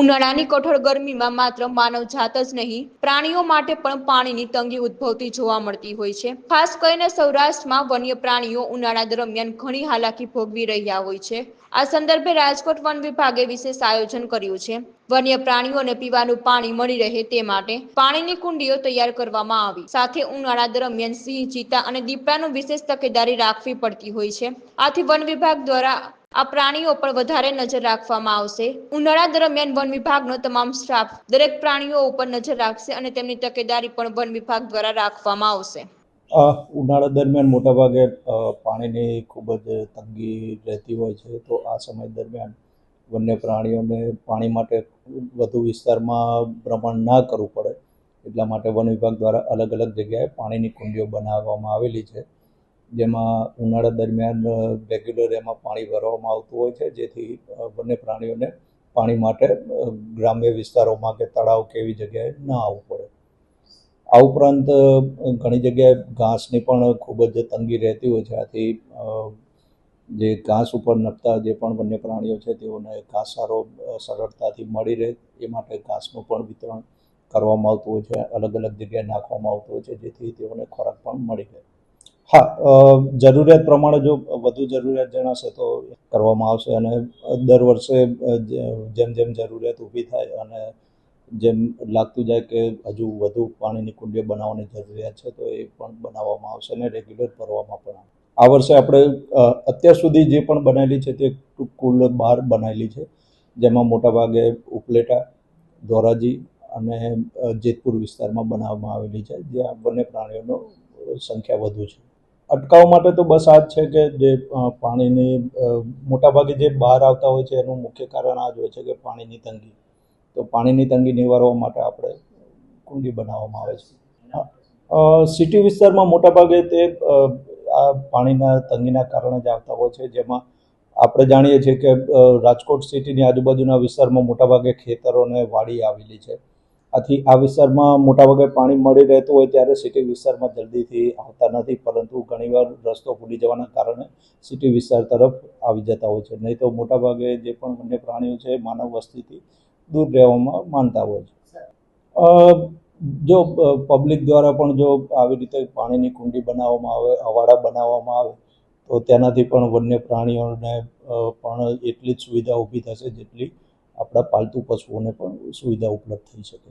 ઉનાળાની કઠોર ગરમીમાં માત્ર માનવ જાત જ નહીં, પ્રાણીઓ માટે પણ પાણીની તંગી ઉદ્ભવતી જોવા મળતી હોય છે. ખાસ કરીને સૌરાષ્ટ્રમાં વન્ય પ્રાણીઓ ઉનાળા દરમિયાન ઘણી હાલાકી ભોગવી રહ્યા હોય છે. આ સંદર્ભે રાજકોટ વન વિભાગે વિશેષ આયોજન કર્યું છે. વન્ય પ્રાણીઓને પીવાનું પાણી મળી રહે તે માટે પાણીની કુંડીઓ તૈયાર કરવામાં આવી. સાથે ઉનાળા દરમિયાન સિંહ ચિત્તા અને દીપડાનું વિશેષ તકેદારી રાખવી પડતી હોય છે. આથી વન વિભાગ દ્વારા આ પ્રાણીઓ પર વધારે નજર રાખવામાં આવશે. ઉનાળા દરમિયાન વન વિભાગનો તમામ સ્ટાફ દરેક પ્રાણીઓ ઉપર નજર રાખશે અને તેમની તકેદારી પણ વન વિભાગ દ્વારા રાખવામાં આવશે. ઉનાળા દરમિયાન મોટાભાગે પાણીની ખૂબ જ તંગી રહેતી હોય છે, તો આ સમય દરમિયાન વન્ય પ્રાણીઓને પાણી માટે વધુ વિસ્તારમાં ભ્રમણ ના કરવું પડે. એટલા માટે વન વિભાગ દ્વારા અલગ અલગ જગ્યાએ પાણીની કુંડીઓ બનાવવામાં આવેલી છે. જેમાં ઉનાળા દરમિયાન રેગ્યુલર એમાં પાણી ભરવામાં આવતું હોય છે, જેથી બંને પ્રાણીઓને પાણી માટે ગ્રામ્ય વિસ્તારોમાં કે તળાવ કે એવી જગ્યાએ ન આવવું પડે. આ ઉપરાંત ઘણી જગ્યાએ ઘાસની પણ ખૂબ જ તંગી રહેતી હોય છે. આથી જે ઘાસ ઉપર નપતા જે પણ વન્ય પ્રાણીઓ છે, તેઓને ઘાસચારો સારો સરળતાથી મળી રહે, એ માટે ઘાસનું પણ વિતરણ કરવામાં આવતું હોય છે. અલગ અલગ જગ્યાએ નાખવામાં આવતું હોય છે, જેથી તેઓને ખોરાક પણ મળી રહે. હા જરૂરિયાત પ્રમાણે જો વધુ જરૂરિયાત જણાશે તો કરવામાં આવશે અને દર વર્ષે જેમ જેમ જરૂરિયાત ઊભી થાય અને જેમ લાગતું જાય કે હજુ વધુ પાણીની કુંડીઓ બનાવવાની જરૂરિયાત છે, તો એ પણ બનાવવામાં આવશે અને રેગ્યુલર ભરવામાં પણ આ વર્ષે આપણે અત્યાર સુધી જે પણ બનાવેલી છે તે કુલ બાર બનાવેલી છે. જેમાં મોટાભાગે ઉપલેટા, ધોરાજી અને જેતપુર વિસ્તારમાં બનાવવામાં આવેલી છે. જ્યાં બંને પ્રાણીઓનો સંખ્યા વધુ છે. અટકાવવા માટે તો બસ આ જ છે કે જે પાણીની મોટાભાગે જે બહાર આવતા હોય છે એનું મુખ્ય કારણ આ જ હોય છે કે પાણીની તંગી. તો પાણીની તંગી નિવારવા માટે આપણે કુંડી બનાવવામાં આવે છે. સિટી વિસ્તારમાં મોટાભાગે તે આ પાણીના તંગીના કારણે જ આવતા હોય છે. જેમાં આપણે જાણીએ છીએ કે રાજકોટ સિટીની આજુબાજુના વિસ્તારમાં મોટાભાગે ખેતરો અને વાડી આવેલી છે. આથી આ વિસ્તારમાં મોટાભાગે પાણી મળી રહેતું હોય ત્યારે સિટી વિસ્તારમાં જલ્દીથી આવતા નથી, પરંતુ ઘણીવાર રસ્તો ભૂલી જવાના કારણે સિટી વિસ્તાર તરફ આવી જતા હોય છે. નહીં તો મોટાભાગે જે પણ વન્ય પ્રાણીઓ છે, માનવ વસ્તીથી દૂર રહેવામાં માનતા હોય છે. જો પબ્લિક દ્વારા પણ જો આવી રીતે પાણીની કુંડી બનાવવામાં આવે, અવાડા બનાવવામાં આવે, તો તેનાથી પણ વન્ય પ્રાણીઓને પણ એટલી જ સુવિધા ઊભી થશે જેટલી આપણા પાલતુ પશુઓને પણ સુવિધા ઉપલબ્ધ થઈ શકે છે.